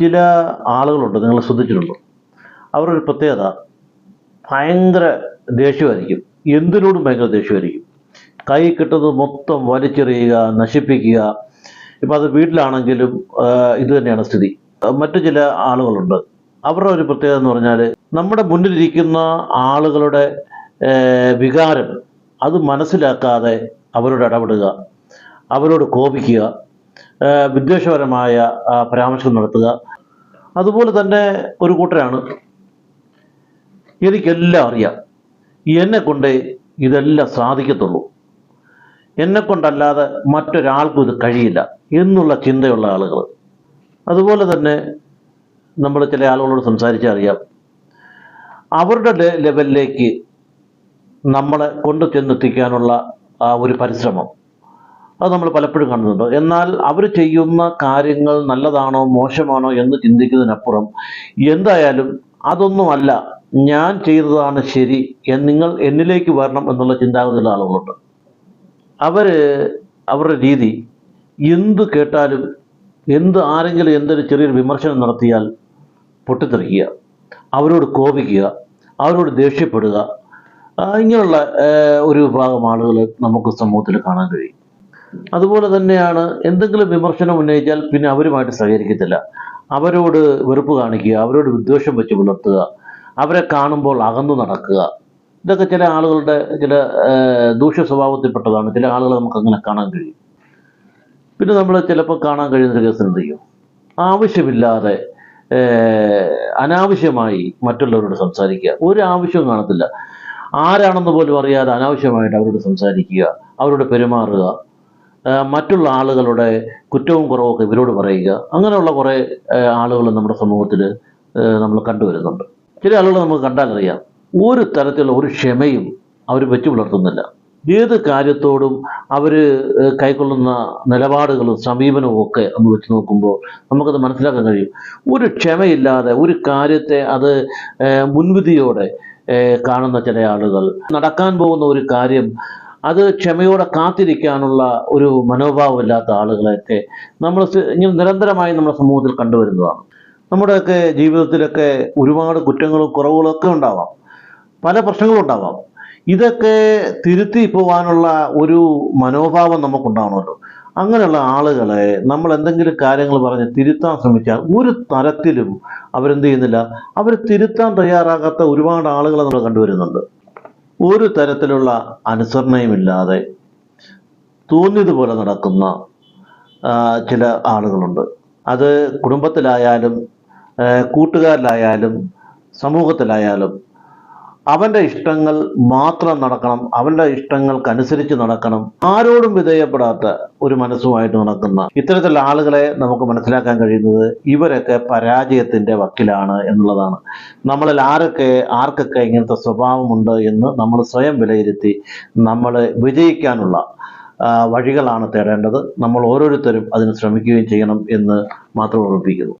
ചില ആളുകളുണ്ട് നിങ്ങൾ ശ്രദ്ധിച്ചിട്ടുണ്ടോ? അവരൊരു പ്രത്യേകത ഭയങ്കര ദേഷ്യമായിരിക്കും. എന്തിനോടും ഭയങ്കര ദേഷ്യമായിരിക്കും. കൈ കിട്ടുന്നത് മൊത്തം വലിച്ചെറിയുക നശിപ്പിക്കുക. ഇപ്പം അത് വീട്ടിലാണെങ്കിലും ഇത് തന്നെയാണ് സ്ഥിതി. മറ്റു ചില ആളുകളുണ്ട്. അവരുടെ ഒരു പ്രത്യേകത എന്ന് പറഞ്ഞാൽ നമ്മുടെ മുന്നിലിരിക്കുന്ന ആളുകളുടെ വികാരം അത് മനസ്സിലാക്കാതെ അവരോട് ഇടപെടുക അവരോട് കോപിക്കുക വിദ്വേഷപരമായ പരാമർശം നടത്തുക. അതുപോലെ തന്നെ ഒരു കൂട്ടരാണ്. എനിക്കെല്ലാം അറിയാം. എന്നെ കൊണ്ട് ഇതെല്ലാം സാധിക്കത്തുള്ളൂ. എന്നെ കൊണ്ടല്ലാതെ മറ്റൊരാൾക്കും ഇത് കഴിയില്ല എന്നുള്ള ചിന്തയുള്ള ആളുകൾ അതുപോലെ തന്നെ നമ്മൾ ചില ആളുകളോട് സംസാരിച്ചറിയാം അവരുടെ ലെവലിലേക്ക് നമ്മളെ കൊണ്ടു ചെന്നെത്തിക്കാനുള്ള ഒരു പരിശ്രമം. അത് നമ്മൾ പലപ്പോഴും കാണുന്നുണ്ട്. എന്നാൽ അവർ ചെയ്യുന്ന കാര്യങ്ങൾ നല്ലതാണോ മോശമാണോ എന്ന് ചിന്തിക്കുന്നതിനപ്പുറം എന്തായാലും അതൊന്നുമല്ല ഞാൻ ചെയ്തതാണ് ശരി നിങ്ങൾ എന്നിലേക്ക് വരണം എന്നുള്ള ചിന്താഗതിയുള്ള ആളുകളുണ്ട്. അവർ അവരുടെ രീതി എന്ത് കേട്ടാലും എന്ത് ആരെങ്കിലും എന്തൊരു ചെറിയൊരു വിമർശനം നടത്തിയാൽ പൊട്ടിത്തെറിക്കുക അവരോട് കോപിക്കുക അവരോട് ദേഷ്യപ്പെടുക. ഇങ്ങനെയുള്ള ഒരു വിഭാഗം ആളുകൾ നമുക്ക് സമൂഹത്തിൽ കാണാൻ കഴിയും. അതുപോലെ തന്നെയാണ് എന്തെങ്കിലും വിമർശനം ഉന്നയിച്ചാൽ പിന്നെ അവരുമായിട്ട് സഹകരിക്കത്തില്ല. അവരോട് വെറുപ്പ് കാണിക്കുക അവരോട് വിദ്വേഷം വെച്ച് പുലർത്തുക അവരെ കാണുമ്പോൾ അകന്നു നടക്കുക. ഇതൊക്കെ ചില ആളുകളുടെ ചില ദൂഷ്യ സ്വഭാവത്തിൽപ്പെട്ടതാണ്. ചില ആളുകളെ നമുക്ക് അങ്ങനെ കാണാൻ കഴിയും. പിന്നെ നമ്മൾ ചിലപ്പോൾ കാണാൻ കഴിയുന്നൊരു കേസ് എന്ത് ചെയ്യും? ആവശ്യമില്ലാതെ അനാവശ്യമായി മറ്റുള്ളവരോട് സംസാരിക്കുക. ഒരു ആവശ്യവും കാണത്തില്ല. ആരാണെന്ന് പോലും അറിയാതെ അനാവശ്യമായിട്ട് അവരോട് സംസാരിക്കുക അവരോട് പെരുമാറുക. മറ്റുള്ള ആളുകളുടെ കുറ്റവും കുറവൊക്കെ ഇവരോട് പറയുക. അങ്ങനെയുള്ള കുറേ ആളുകൾ നമ്മുടെ സമൂഹത്തിൽ നമ്മൾ കണ്ടുവരുന്നുണ്ട്. ചില ആളുകൾ നമുക്ക് കണ്ടാലറിയാം. ഒരു തരത്തിലുള്ള ഒരു ക്ഷമയും അവർ വെച്ചു പുലർത്തുന്നില്ല. ഏത് കാര്യത്തോടും അവർ കൈക്കൊള്ളുന്ന നിലപാടുകളും സമീപനവും ഒക്കെ നമ്മൾ വെച്ച് നോക്കുമ്പോൾ നമുക്കത് മനസ്സിലാക്കാൻ കഴിയും. ഒരു ക്ഷമയില്ലാതെ ഒരു കാര്യത്തെ അത് മുൻവിധിയോടെ കാണുന്ന ചില ആളുകൾ നടക്കാൻ പോകുന്ന ഒരു കാര്യം അത് ക്ഷമയോടെ കാത്തിരിക്കാനുള്ള ഒരു മനോഭാവമില്ലാത്ത ആളുകളെയൊക്കെ നമ്മൾ ഇങ്ങനെ നിരന്തരമായി നമ്മുടെ സമൂഹത്തിൽ കണ്ടുവരുന്നതാണ്. നമ്മുടെയൊക്കെ ജീവിതത്തിലൊക്കെ ഒരുപാട് കുറ്റങ്ങളും കുറവുകളൊക്കെ ഉണ്ടാവാം. പല പ്രശ്നങ്ങളും ഉണ്ടാവാം. ഇതൊക്കെ തിരുത്തി പോകാനുള്ള ഒരു മനോഭാവം നമുക്കുണ്ടാവണമല്ലോ. അങ്ങനെയുള്ള ആളുകളെ നമ്മൾ എന്തെങ്കിലും കാര്യങ്ങൾ പറഞ്ഞ് തിരുത്താൻ ശ്രമിച്ചാൽ ഒരു തരത്തിലും അവരെന്ത് ചെയ്യുന്നില്ല അവർ തിരുത്താൻ തയ്യാറാകാത്ത ഒരുപാട് ആളുകളെ നമ്മൾ കണ്ടുവരുന്നുണ്ട്. ഒരു തരത്തിലുള്ള അനുസരണയുമില്ലാതെ തോന്നിയതുപോലെ നടക്കുന്ന ചില ആളുകളുണ്ട്. അത് കുടുംബത്തിലായാലും കൂട്ടുകാരിലായാലും സമൂഹത്തിലായാലും അവന്റെ ഇഷ്ടങ്ങൾ മാത്രം നടക്കണം അവന്റെ ഇഷ്ടങ്ങൾക്കനുസരിച്ച് നടക്കണം. ആരോടും വിധേയപ്പെടാത്ത ഒരു മനസ്സുമായിട്ട് നടക്കുന്ന ഇത്തരത്തിലുള്ള ആളുകളെ നമുക്ക് മനസ്സിലാക്കാൻ കഴിയുന്നത് ഇവരൊക്കെ പരാജയത്തിന്റെ വക്കിലാണ് എന്നുള്ളതാണ്. നമ്മളിൽ ആരൊക്കെ ആർക്കൊക്കെ ഇങ്ങനത്തെ സ്വഭാവമുണ്ട് എന്ന് നമ്മൾ സ്വയം വിലയിരുത്തി നമ്മൾ വിജയിക്കാനുള്ള വഴികളാണ് തേടേണ്ടത്. നമ്മൾ ഓരോരുത്തരും അതിന് ശ്രമിക്കുകയും ചെയ്യണം എന്ന് മാത്രം ഓർമ്മിപ്പിക്കുന്നു